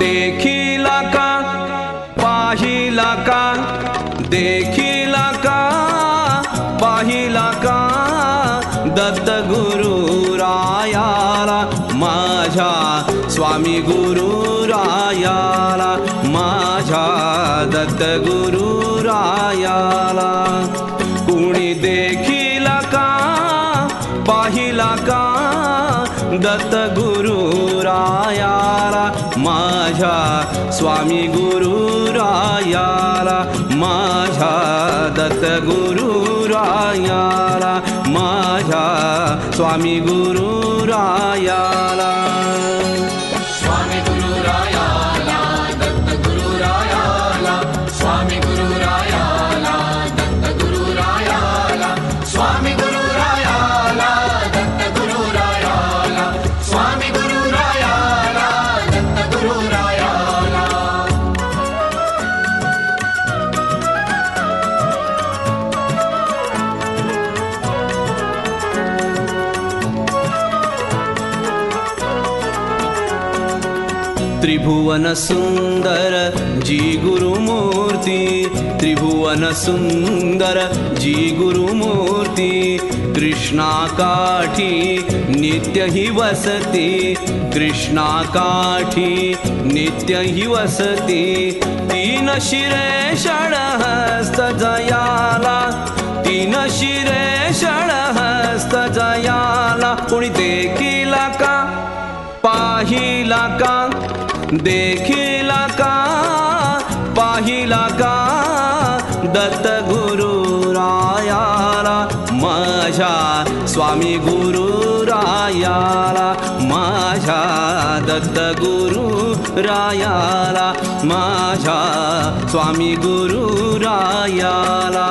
देखिला का? पाहिला का? देखिला का? पाहिला का? दत्त गुरु रायाला माझ्या स्वामी गुरु रायाला माझ्या दत्त गुरु रायाला कुणी देखिला का? पाहिला का? दत्त गुरु रायाला माझ्या स्वामी गुरु रायाला माझ्या दत्त गुरु रायाला माझ्या स्वामी गुरु त्रिभुवन सुन्दर जी गुरुमूर्ति त्रिभुवन सुन्दर जी गुरुमूर्ति कृष्णा काठी नित्य हि वसति कृष्णा काठी नित्य हि वसति। तीन शिरे षडहस्त जयाला तीन शिरे कुणी देखिला का पाहिला का देखिला का पाहिला का दत्त गुरु रायाला माझ्या स्वामी गुरु रायाला माझ्या दत्त गुरु रायाला माझ्या स्वामी गुरु रायाला